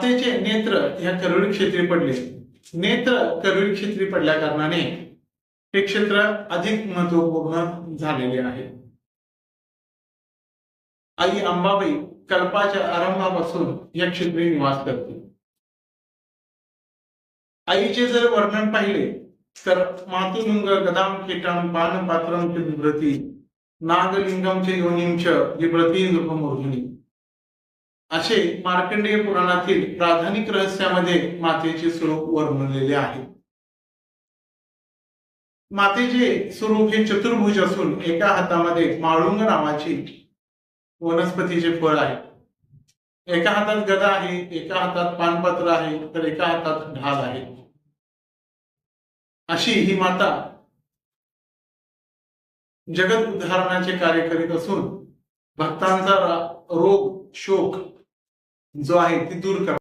मातेचे नेत्र ह्या करवडी क्षेत्री पडले. नेत्र करवडी क्षेत्री पडल्या कारणाने हे क्षेत्र अधिक महत्त्वपूर्ण झालेले आहे. आई अंबाबाई कल्पाच्या आरंभापासून या क्षेत्री निवास करते. आईचे जर वर्णन पाहिले तर मातुलिंग गदाम कीटाम पान पात्रम च बिभ्रती नागलिंगम च योनिंच बिभ्रती असे मार्कंडेय पुराणातील प्राधानिक रहस्यामध्ये मातेचे स्वरूप वर्णलेले आहे. मातेचे स्वरूप हे चतुर्भुज असून एका हातामध्ये माळुंग नावाची वनस्पतीचे फळ आहे. एका हातात गदा आहे एका हातात पानपत्र आहे तर एका हातात ढाल आहे. अशी ही माता जगत उदाहरणाचे कार्य करीत असून भक्तांचा रोग शोक जो आहे ती दूर कर